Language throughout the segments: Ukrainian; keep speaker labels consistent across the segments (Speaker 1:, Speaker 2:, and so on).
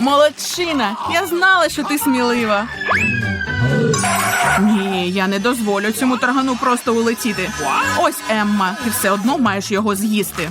Speaker 1: Молодчина! Я знала, що ти смілива. Ні, я не дозволю цьому таргану просто улетіти. Ось Емма, ти все одно маєш його з'їсти.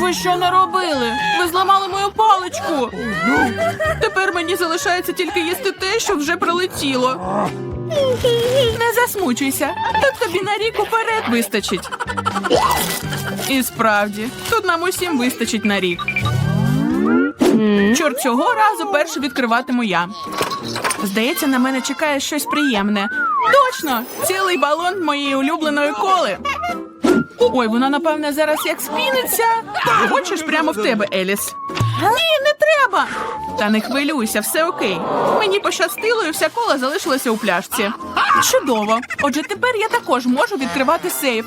Speaker 1: Ви що наробили? Ви зламали мою паличку. Тепер мені залишається тільки їсти те, що вже прилетіло. Не засмучуйся. Тут тобі на рік уперед вистачить. І справді, тут нам усім вистачить на рік. Чорт цього разу перше відкриватиму я. Здається, на мене чекає щось приємне. Точно! Цілий балон моєї улюбленої коли. Ой, вона, напевне, зараз як спіниться. Хочеш прямо в тебе, Еліс? Ні, не треба. Та не хвилюйся, все окей. Мені пощастило, і вся кола залишилася у пляшці. Чудово. Отже, тепер я також можу відкривати сейф.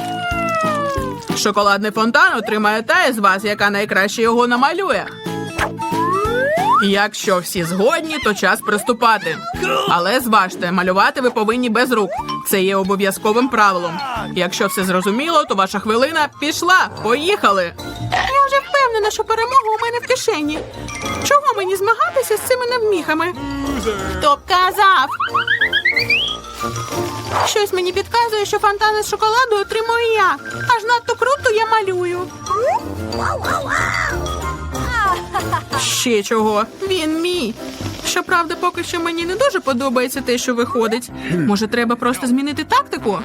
Speaker 1: Шоколадний фонтан отримає та із вас, яка найкраще його намалює. Якщо всі згодні, то час приступати. Але зважте, малювати ви повинні без рук. Це є обов'язковим правилом. Якщо все зрозуміло, то ваша хвилина пішла. Поїхали. Я вже впевнена, що перемога у мене в кишені. Чого мені змагатися з цими невміхами? Хто б казав? Щось мені підказує, що фонтани з шоколаду отримую я. Аж надто круто я малюю. Ще чого? Він мій. Щоправда, поки що мені не дуже подобається те, що виходить. Може, треба просто змінити тактику?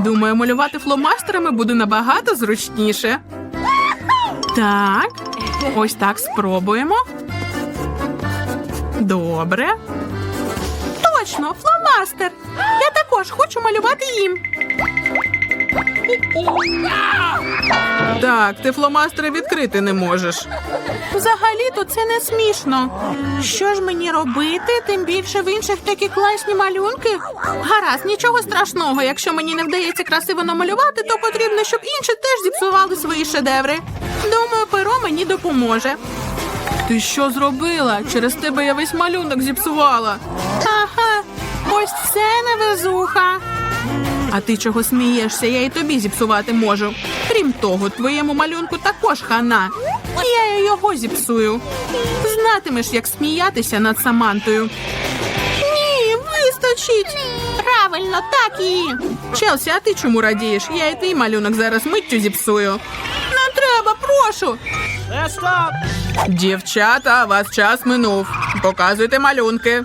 Speaker 1: Думаю, малювати фломастерами буде набагато зручніше. Так, ось так спробуємо. Добре. Точно, фломастер. Я також хочу малювати їм. Так, ти фломастери відкрити не можеш. Взагалі-то це не смішно. Що ж мені робити? Тим більше в інших такі класні малюнки. Гаразд, нічого страшного. Якщо мені не вдається красиво намалювати, то потрібно, щоб інші теж зіпсували свої шедеври. Думаю, перо мені допоможе. Ти що зробила? Через тебе я весь малюнок зіпсувала. Ось це невезуха. А ти чого смієшся? Я і тобі зіпсувати можу. Крім того, твоєму малюнку також хана. Я його зіпсую. Знатимеш, як сміятися над Самантою. Ні, вистачить. Правильно, так і. Челсі, а ти чому радієш? Я і твій малюнок зараз миттю зіпсую. Не треба, прошу. Дівчата, вас час минув. Показуйте малюнки.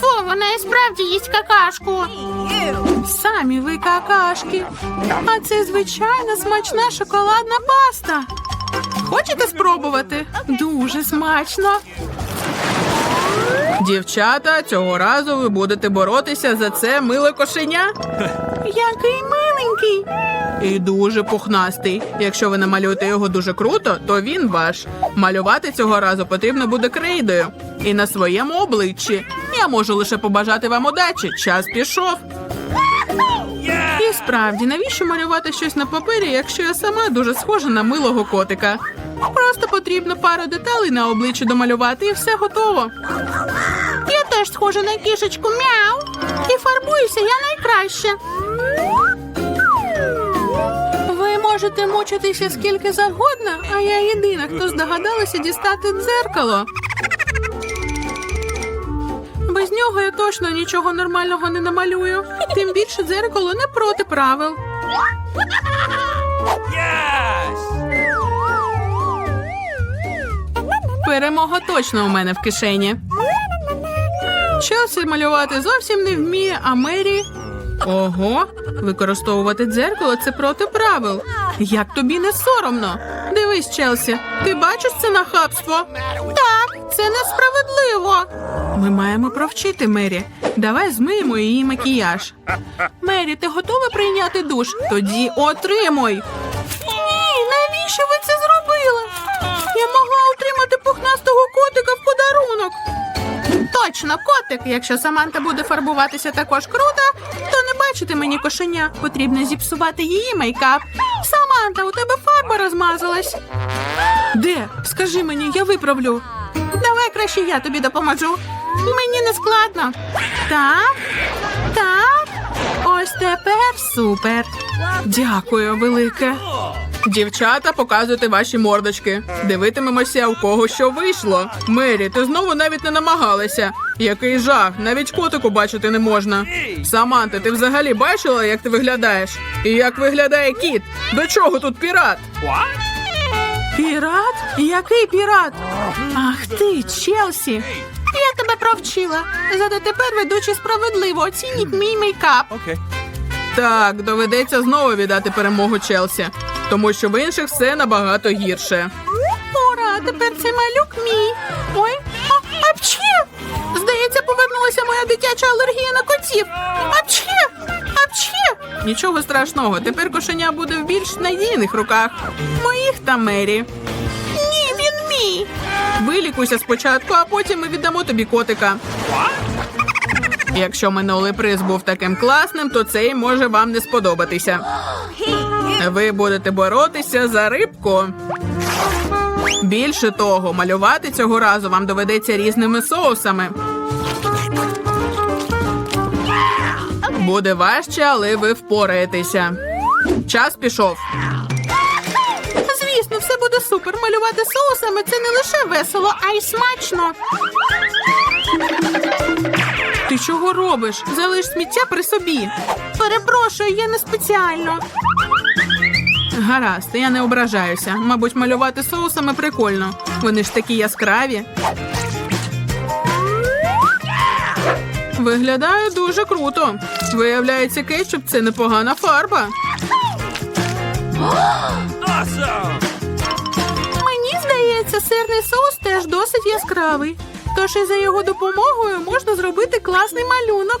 Speaker 1: Фу, вона і справді їсть какашку. Самі ви какашки. А це звичайна смачна шоколадна паста. Хочете спробувати? Дуже смачно. Дівчата, цього разу ви будете боротися за це миле кошеня. Який миленький. І дуже пухнастий. Якщо ви намалюєте його дуже круто, то він ваш. Малювати цього разу потрібно буде крейдою. І на своєму обличчі. Я можу лише побажати вам удачі. Час пішов. І справді, навіщо малювати щось на папері, якщо я сама дуже схожа на милого котика? Просто потрібно пару деталей на обличчі домалювати, і все готово. Я теж схожа на кішечку мяу. І фарбуюся я найкраще. Ви можете мучитися скільки завгодно, а я єдина, хто здогадалася дістати дзеркало. Без нього я точно нічого нормального не намалюю. Тим більше дзеркало не проти правил. Перемога точно у мене в кишені. Челсі малювати зовсім не вміє, а Мері. Ого, використовувати дзеркало це проти правил. Як тобі не соромно? Дивись, Челсі, ти бачиш це нахабство? Так, це несправедливо. Ми маємо провчити Мері. Давай змиємо її макіяж. Мері, ти готова прийняти душ? Тоді отримуй. Ні, навіщо ви це зробили? Я могла отримати пухнастого котика в подарунок. Точно, котик. Якщо Саманта буде фарбуватися також круто, то не мені кошеня. Потрібно зіпсувати її мейкап. Саманта, у тебе фарба розмазалась. Де? Скажи мені, я виправлю. Давай краще я тобі допоможу. Мені не складно. Так, так. Ось тепер супер. Дякую, велике. Дівчата, показуйте ваші мордочки. Дивитимемося, у кого що вийшло. Мері, ти знову навіть не намагалася. Який жах, навіть котику бачити не можна. Саманта, ти взагалі бачила, як ти виглядаєш? І як виглядає кіт? До чого тут пірат? Пірат? Який пірат? Ах ти, Челсі. Я тебе провчила. Зате тепер ведучі справедливо оцініть мій мейкап.
Speaker 2: Okay.
Speaker 1: Так, доведеться знову віддати перемогу Челсі, тому що в інших все набагато гірше. Ура, тепер це малюк мій. Ой, а, апчі! Здається, повернулася моя дитяча алергія на котів. Апчі! Апчі! Нічого страшного, тепер кошеня буде в більш надійних руках. Моїх та Мері. Ні, він мій. Вилікуйся спочатку, а потім ми віддамо тобі котика. Якщо минулий приз був таким класним, то цей може вам не сподобатися. Ви будете боротися за рибку. Більше того, малювати цього разу вам доведеться різними соусами. Буде важче, але ви впораєтеся. Час пішов. Звісно, все буде супер. Малювати соусами це не лише весело, а й смачно. Ти чого робиш? Залиш сміття при собі. Перепрошую, я не спеціально. Гаразд, я не ображаюся. Мабуть, малювати соусами прикольно. Вони ж такі яскраві. Виглядає дуже круто. Виявляється, кетчуп це непогана фарба. Мені здається, сирний соус теж досить яскравий. Тож і за його допомогою можна зробити класний малюнок.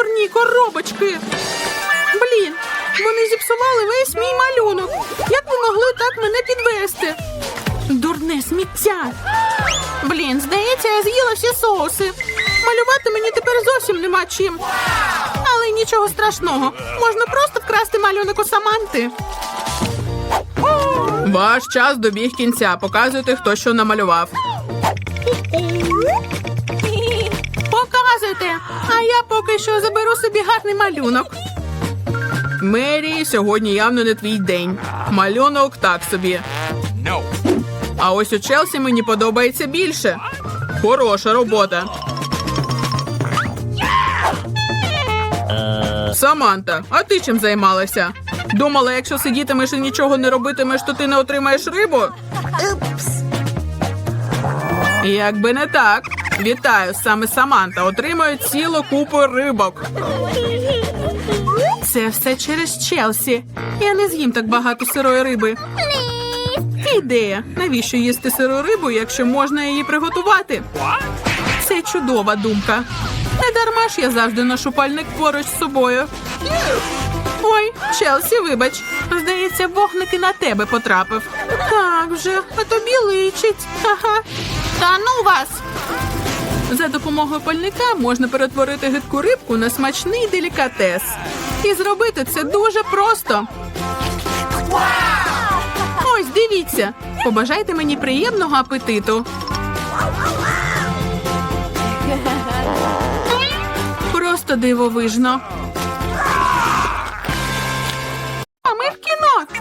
Speaker 1: дурні коробочки. Блін, вони зіпсували весь мій малюнок. Як ви могли так мене підвести? Дурне сміття. Блін, здається, я з'їла всі соуси. Малювати мені тепер зовсім нема чим. Але нічого страшного. Можна просто вкрасти малюнок у Саманти. Ваш час добіг кінця. Показуйте, хто що намалював. Я поки що заберу собі гарний малюнок. Мері, сьогодні явно не твій день. Малюнок так собі.
Speaker 2: No.
Speaker 1: А ось у Челсі мені подобається більше. Хороша робота. Саманта, а ти чим займалася? Думала, якщо сидітимеш і нічого не робитимеш, то ти не отримаєш рибу? Якби не так. Вітаю, саме Саманта отримує цілу купу рибок. Це все через Челсі. Я не з'їм так багато сирої риби. Ідея. Навіщо їсти сиру рибу, якщо можна її приготувати? Це чудова думка. Не дарма ж я завжди ношу пальник поруч з собою. Ой, Челсі, вибач. Здається, вогник і на тебе потрапив. Так вже, а тобі личить. Ага. Та ну вас. За допомогою пальника можна перетворити гидку рибку на смачний делікатес. І зробити це дуже просто. Ось дивіться. Побажайте мені приємного апетиту. Просто дивовижно. А ми в кіно.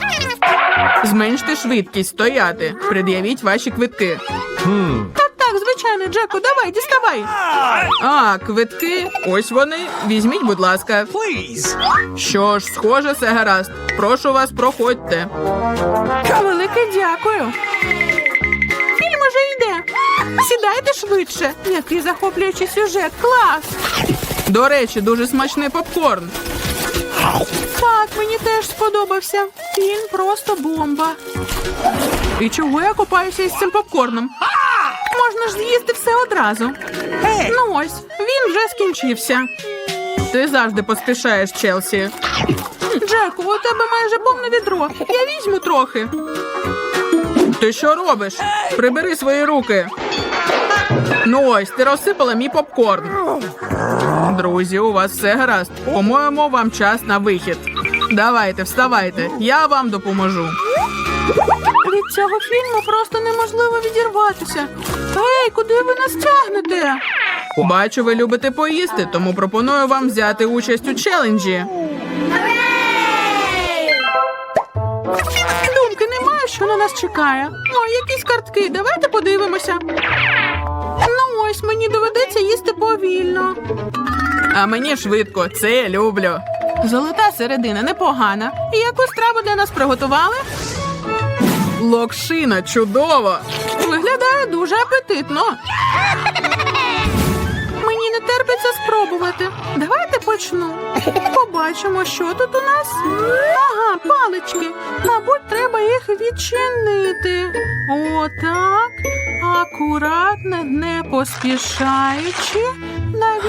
Speaker 1: Зменште швидкість, стояти. Пред'явіть ваші квитки. Звичайно, Джеку, давай, діставай. А, квитки. Ось вони. Візьміть, будь ласка.
Speaker 2: Please.
Speaker 1: Що ж, схоже, все гаразд. Прошу вас, проходьте. Велике дякую. Фільм уже йде. Сідайте швидше. Який захоплюючий сюжет. Клас. До речі, дуже смачний попкорн. Так, мені теж сподобався. Фільм просто бомба. І чого я купаюся із цим попкорном? Можна ж з'їсти все одразу. Ну ось, він вже скінчився. Ти завжди поспішаєш, Челсі. Джеку, у тебе майже повне відро. Я візьму трохи. Ти що робиш? Прибери свої руки. Ну ось, ти розсипала мій попкорн. Друзі, у вас все гаразд. По-моєму, вам час на вихід. Давайте, вставайте, я вам допоможу. Від цього фільму просто неможливо відірватися. Ей, куди ви нас тягнете? Бачу, ви любите поїсти, тому пропоную вам взяти участь у челенджі. Думки немає, що на нас чекає. О, якісь картки. Давайте подивимося. Ну ось мені доведеться їсти повільно. А мені швидко, це я люблю. Золота середина непогана. І яку страву для нас приготували? Локшина чудово. Виглядає дуже апетитно. Мені не терпиться спробувати. Давайте почну. Побачимо, що тут у нас. Ага, палички. Мабуть, треба їх відчинити. Отак. Акуратно, не поспішаючи. Мені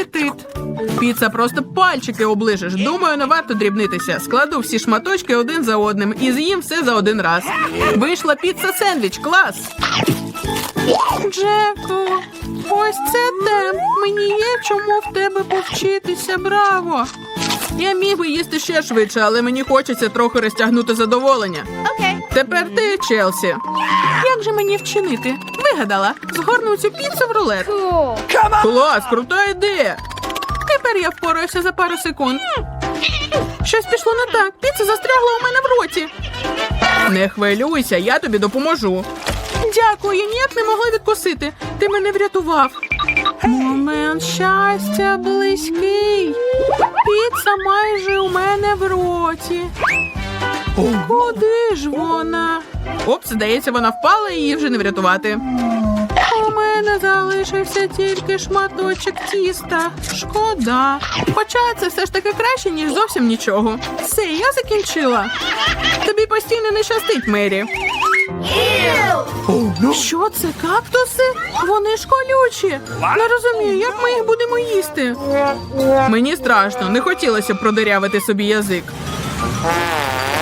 Speaker 1: апетит. Піца просто пальчики оближеш. Думаю, не варто дрібнитися. Складу всі шматочки один за одним і з'їм все за один раз. Вийшла піца сендвіч. Клас. Джеку, ось це темп. Мені є чому в тебе повчитися. Браво! Я міг би їсти ще швидше, але мені хочеться трохи розтягнути задоволення.
Speaker 3: Okay.
Speaker 1: Тепер ти, Челсі. Як же мені вчинити? Вигадала. Згорну цю піцу в рулет. Клас, крута ідея. Тепер я впораюся за пару секунд. Щось пішло не так. Піца застрягла у мене в роті. Не хвилюйся, я тобі допоможу. Дякую, ніяк не могла відкусити. Ти мене врятував. Момент щастя близький. Піца майже у мене в роті. Куди ж вона? Оп, здається, вона впала і її вже не врятувати. У мене залишився тільки шматочок тіста. Шкода. Хоча це все ж таки краще, ніж зовсім нічого. Все, я закінчила. Тобі постійно не щастить, Мері. Що це, кактуси? Вони ж колючі. Не розумію, як ми їх будемо їсти. Мені страшно, не хотілося б продирявити собі язик.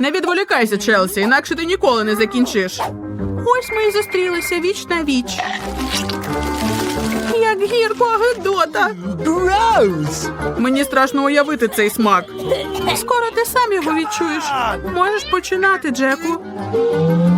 Speaker 1: Не відволікайся, Челсі, інакше ти ніколи не закінчиш. Ось ми і зустрілися віч на віч. Як гірко гидота. Мені страшно уявити цей смак. Скоро ти сам його відчуєш. Можеш починати, Джеку.